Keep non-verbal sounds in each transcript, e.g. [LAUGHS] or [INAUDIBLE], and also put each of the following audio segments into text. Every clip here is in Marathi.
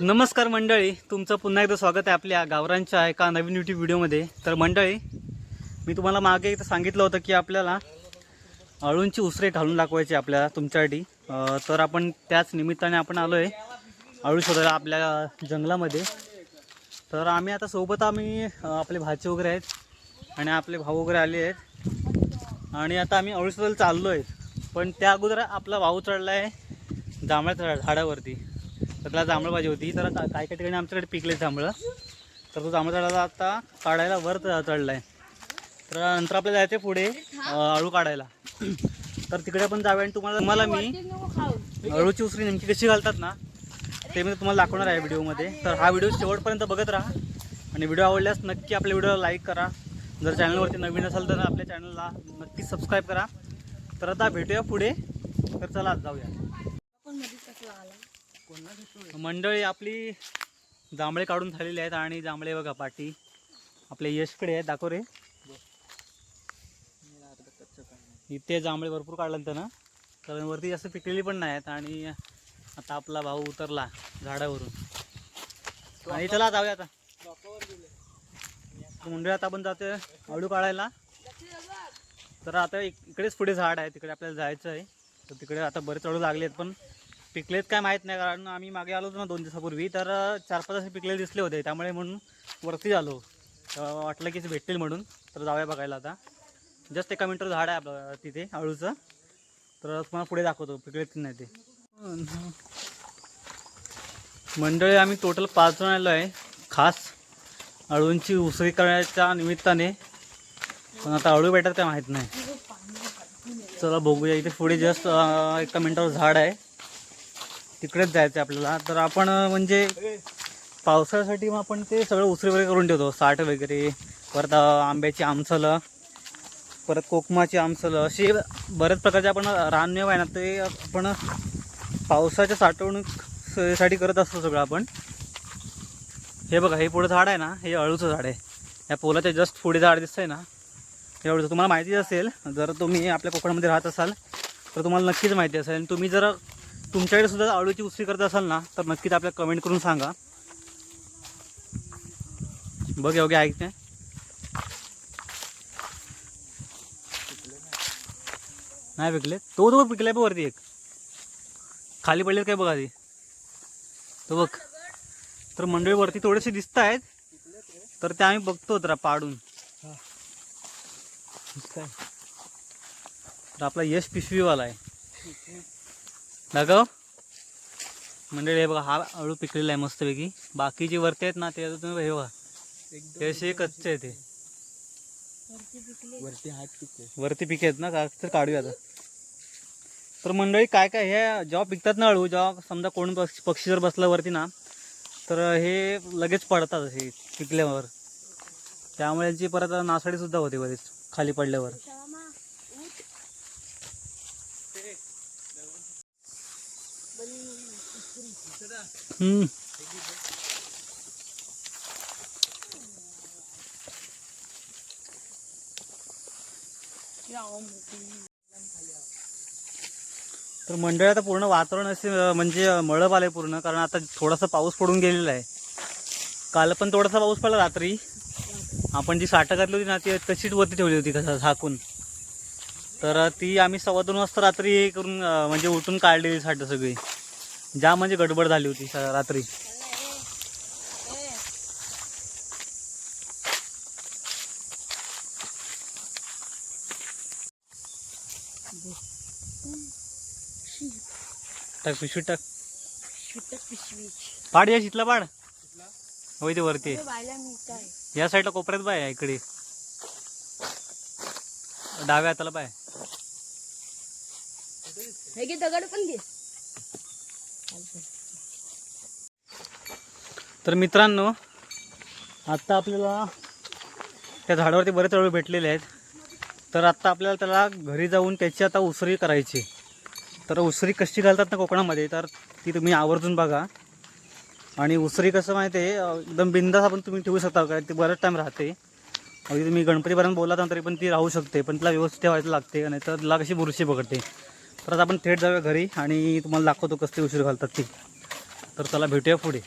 नमस्कार मंडळी तुमचं पुन्हा एकदा स्वागत आहे आपल्या गावरांच्या एका नवीन युट्यूब व्हिडिओमध्ये. तर मंडळी मी तुम्हाला मागे एकदा सांगितलं होतं की आपल्याला अळूंची उसरे घालून दाखवायची आपल्याला तुमच्यासाठी. तर आपण त्याच निमित्ताने आपण आलो आहे अळू शोधायला आपल्या जंगलामध्ये. तर आम्ही आता सोबत आम्ही आपले भाचे वगैरे आहेत आणि आपले भाऊ वगैरे आले आहेत. आणि आता आम्ही अळू शोधायला चाललो आहे पण त्या अगोदर आपला भाऊ चढला आहे जांभळ्या झाड- झाडावरती. तर जांभळं पाहिजे होती. तर काय काही ठिकाणी आमच्याकडे पिकले जांभळं. तर तो जांभळ झाडाला आता काढायला वर चढला आहे तर नंतर आपल्याला जायचं पुढे अळू काढायला. तर तिकडे पण जाऊया आणि तुम्हाला तुम्हाला मी अळूची उसरी नेमकी कशी घालतात ना ते मी तुम्हाला दाखवणार आहे व्हिडिओमध्ये. तर हा व्हिडिओ शेवटपर्यंत बघत राहा. आणि व्हिडिओ आवडल्यास नक्की आपल्या व्हिडिओला लाईक करा. जर चॅनलवरती नवीन असाल तर आपल्या चॅनलला नक्की सबस्क्राईब करा. तर आता भेटूया पुढे. तर चला जाऊया. मंडळी आपली जांभळे काढून झालेली आहेत आणि जांभळे बघा पाटी. आपले यशकडे आहेत दाखव रे. इथे जांभळे भरपूर काढल्यानंतर ना कारण वरती जास्त पिकलेली पण नाही आहेत आणि आता आपला भाऊ उतरला झाडावरून. आणि चला जाऊया आता. मुंडळी आता आपण जातोय अळू काढायला. तर आता इकडेच पुढे झाड आहे तिकडे आपल्याला जायचं आहे. तर तिकडे आता बरेच अळू लागले आहेत पण. पिकलेत काय माहीत नाही कारण आम्ही मागे आलो होतो ना दोन दिवसापूर्वी तर चार पाच असे पिकलेले दिसले होते त्यामुळे म्हणून वरती आलो. वाटलं की ते भेटतील म्हणून तर जाऊया बघायला आता. जस्ट एका मिनटं झाड आहे आपलं तिथे अळूचं तर तुम्हाला पुढे दाखवतो पिकलेत नाही ते. मंडळी आम्ही टोटल पाच जण आलो आहे खास अळूंची उसळी करण्याच्या निमित्ताने. पण आता अळू भेटत काय माहीत नाही. चला बघूया इथे पुढे जस्ट एका मिनटावर झाड आहे. तिकडेच जायचं आहे आपल्याला. तर आपण म्हणजे पावसाळ्यासाठी मग आपण ते सगळं उसरी वगैरे करून ठेवतो. साठ वगैरे परत आंब्याची आमसलं परत कोकमाची आमसलं. असे बऱ्याच प्रकारचे आपण रानमेव आहे ना ते आपण पावसाच्या साठवणूकसाठी करत असतो सगळं आपण. हे बघा हे पुढं झाड आहे ना हे अळूचं झाड आहे. या पोलाच्या जस्ट पुढे झाड दिसतंय ना. हे अळूचं तुम्हाला माहिती असेल. जर तुम्ही आपल्या कोकणामध्ये राहत असाल तर तुम्हाला नक्कीच माहिती असेल. आणि तुम्ही जर तुमच्याकडे सुद्धा आळूची उसळी करत असाल ना तर नक्कीच आपल्याला कमेंट करून सांगा. बघ योग्य ऐकते. नाही पिकले तो तो पिकलाय बघ वरती एक. खाली पडले काय बघा ती तो बघ. तर मंडळी वरती थोडेसे दिसत आहेत तर ते आम्ही बघतो जरा पाडून. तर आपला यश पिशवीवाला आहे. दाखव मंडळी हे बघा हा अळू पिकलेला आहे मस्तपैकी. बाकी जे वरती आहेत ना ते अजून हे बघा. ते असे कच्चे आहे ते. वरती हात पिकले. वरती पिके आहेत ना का? तर काढूया आता. तर मंडळी काय काय हे जेव्हा पिकतात ना अळू जेव्हा समजा कोण पक्षी पक्षी जर बसला वरती ना तर हे लगेच पडतात असे पिकल्यावर. त्यामुळे यांची परत नासाडी सुद्धा होते बरेच खाली पडल्यावर. हम्म. तर मंडळी आता पूर्ण वातावरण असे म्हणजे मळब मळप आलंय पूर्ण कारण आता थोडासा पाऊस पडून गेलेला आहे. काल पण थोडासा पाऊस पडला रात्री. आपण जी साठं घातली होती ना ती तशीच वरती ठेवली होती कसं झाकून. तर ती आम्ही सव्वा दोन वाजता रात्री हे करून म्हणजे उठून काढलेली साठं सगळी. ज्या म्हणजे गडबड झाली होती रात्री. टाक पिशवी टाक. पाड या शितला पाड. होय ते वरती. या साईडला कोपऱ्यात बाय इकडे. डाव्या हाताला बाय. दगड पण घे. तर मित्रांनो आत्ता आपल्याला त्या झाडावरती बरेच अळू भेटलेले आहेत. तर आत्ता आपल्याला त्याला घरी जाऊन त्याची आता उसरी करायची तर उसरी कशी घालतात ना कोकणामध्ये तर ती तुम्ही आवर्जून बघा. आणि उसरी कसं माहिती आहे एकदम बिंदास आपण तुम्ही ठेवू शकता कारण ती बराच टाईम राहते. अगदी तुम्ही गणपतीपर्यंत बोलला तरी पण ती राहू शकते पण तिला व्यवस्थित ठेवायला लागते नाही तर तिला कशी बुरशी पकडते. परत आपण थेट जाऊया घरी आणि तुम्हाला दाखवतो कसली उशीर घालतात ती. तर चला भेटूया पुढे.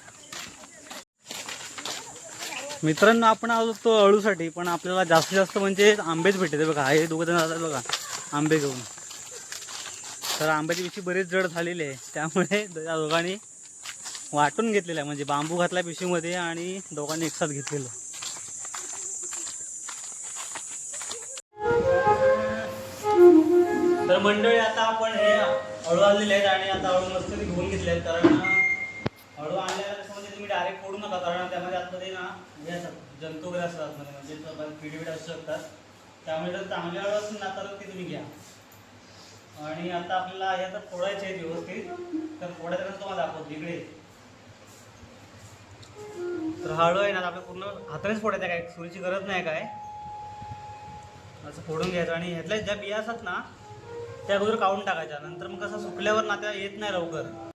मित्रांनो आपण आलो तो अळूसाठी पण आपल्याला जास्तीत जास्त म्हणजे आंबेच भेटते बघा. हे दोघं जण जातात बघा आंबे घेऊन. तर आंब्याची पिशी बरीच जड झालेली आहे. त्यामुळे त्या दोघांनी वाटून घेतलेलं आहे. म्हणजे बांबू घातला पिशीमध्ये आणि दोघांनी एकसाथ घेतलेलं. मंडळी आता आपण हे हळू आणलेले आहेत आणि आता हळू मस्त घेऊन घेतले आहेत. कारण हळू आणल्याला म्हणजे तुम्ही डायरेक्ट फोडू नका कारण त्यामध्ये आतमध्ये ना हे असतात जंतू वगैरे असतात आतमध्ये म्हणजे पिढी बिडी असू शकतात. त्यामुळे जर चांगले हळू असेल ना तर ते तुम्ही घ्या. आणि आता आपल्याला हे आता फोडायचे आहेत व्यवस्थित तर फोडायचं तुम्हाला दाखवतो इकडे. तर हळू आहे ना आपल्या पूर्ण हातानेच फोडायचं आहे काय सुरीची गरज नाही काय. असं फोडून घ्यायचं आणि ह्यातल्या ज्या बिया असतात ना त्या अगोदर काढून टाकायच्या. नंतर मग कसं सुकल्यावर नात्या येत नाही लवकर.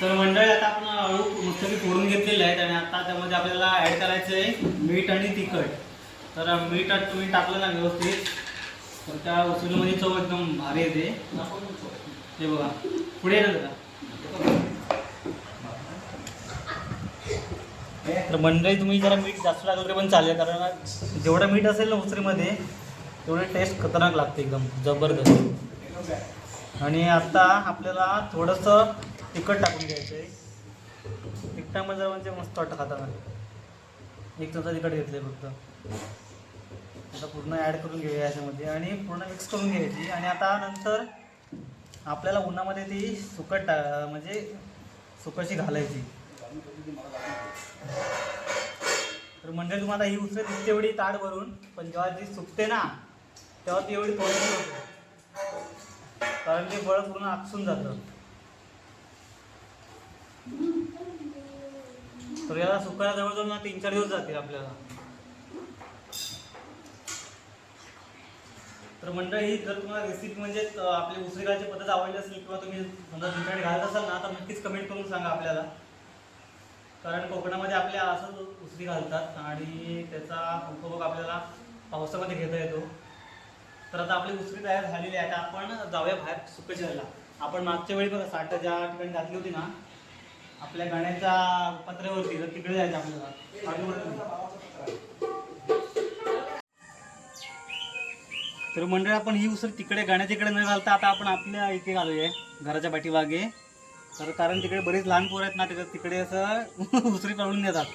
तर मंडळी आता आपण अळू मस्तपैकी फोडून घेतलेले आहेत आणि आता त्यामध्ये आपल्याला ॲड करायचं आहे मीठ आणि तिखट. तर मीठ तुम्ही टाकलं ना व्यवस्थित तर त्या उचलमध्ये चव एकदम भारी येते. हे बघा पुढे ना जरा तर मंडळी तुम्ही जरा मीठ जास्त लागलं तरी पण चालेल कारण जेवढं मीठ असेल ना उसरीमध्ये तेवढी टेस्ट खतरनाक लागते एकदम जबरदस्त. आणि आता आपल्याला थोडंसं तिखट टाकून घ्यायचं आहे तिखटामध्ये म्हणजे मस्त वाटतं खाताना. एक चमचा तिखट घेतलं फक्त. आता पूर्ण ॲड करून घेऊया याच्यामध्ये आणि पूर्ण मिक्स करून घ्यायची. आणि आता नंतर आपल्याला उन्हामध्ये ती सुकट टा म्हणजे सुकशी घालायची. तर म्हणजे तुम्हाला ही उसळ दिसते एवढी ताट भरून पण जेव्हा ती सुकते ना तेव्हा ती एवढी थोडी होते. कारण ते फळ पूर्ण आकसून जातं. तर याला सुकायला जवळजवळ ना तीन चार दिवस जातील आपल्याला. तर मंडळी जर तुम्हाला रेसिपी म्हणजे आपली उसळीची पद्धत आवडली असेल किंवा तुम्ही समजा तुमच्याकडे घालत असाल ना तर नक्कीच कमेंट करून सांगा आपल्याला. कारण कोकणामध्ये आपल्या असंच उसळी घालतात आणि त्याचा उपभोग आपल्याला पावसामध्ये घेता येतो. तर आता आपली उसळी तयार झालेली आहे. आता आपण जाऊया बाहेर सुकशाला आपण मागच्या वेळी बघा साठ ज्या ठिकाणी घातली होती ना आपल्या गाण्याच्या पत्र्यावरती तर तिकडे जायचं आपल्याला तर मंडळ आपण ही उसर तिकडे गाण्याच्या इकडे न घालता आता आपण आपल्या इथे घालूया घराच्या पाठीमागे. तर कारण तिकडे बरेच लहान पोरं आहेत ना तिकडे तिकडे असं [LAUGHS] उसरी पळून देतात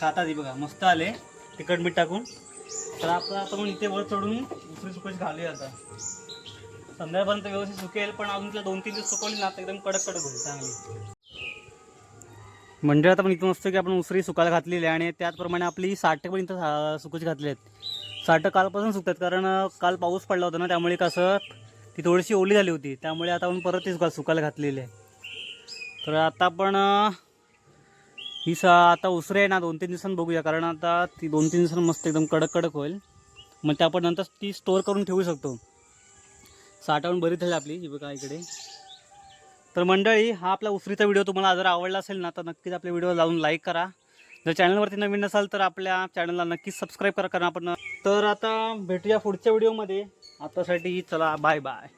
खातात ही बघा मस्त आले. तिखट मीठ टाकून. तर आपण आता मग इथे वर चढून उसरी सुकायची घालूया आता. संध्याकाळपर्यंत व्यवस्थित सुकेल पण अजून तिला दोन तीन दिवस सुकवली ना तर एकदम कडक कडक होईल चांगली. मंडळात आपण इथं मस्त की आपण उसरी सुकायला घातलेली आहे आणि त्याचप्रमाणे आपली साठं पण इथं सुकूच घातली आहेत साठं कालपासून सुकतात कारण काल पाऊस पडला होता ना त्यामुळे कसं ती थोडीशी ओली झाली होती. त्यामुळे आता आपण परत ती सुका सुकायला घातलेली आहे. तर आता आपण ही सा आता उसरी आहे ना दोन तीन दिवसांनी बघूया. कारण आता ती दोन तीन दिवसांनी मस्त एकदम कडक कडक होईल. मग ते आपण नंतर ती स्टोअर करून ठेवू शकतो. साठवण बरी झाली आपली ही बघा इकडे. तर मंडळी हा आपला उसरीचा व्हिडिओ तुम्हाला जर आवडला असेल ना तर नक्कीच आपल्या व्हिडिओ जाऊन लाईक करा. जर चॅनलवरती नवीन नसाल तर आपल्या चॅनलला नक्कीच सबस्क्राईब करा कारण आपण तर आता भेटूया पुढच्या व्हिडिओमध्ये. आतासाठी चला बाय बाय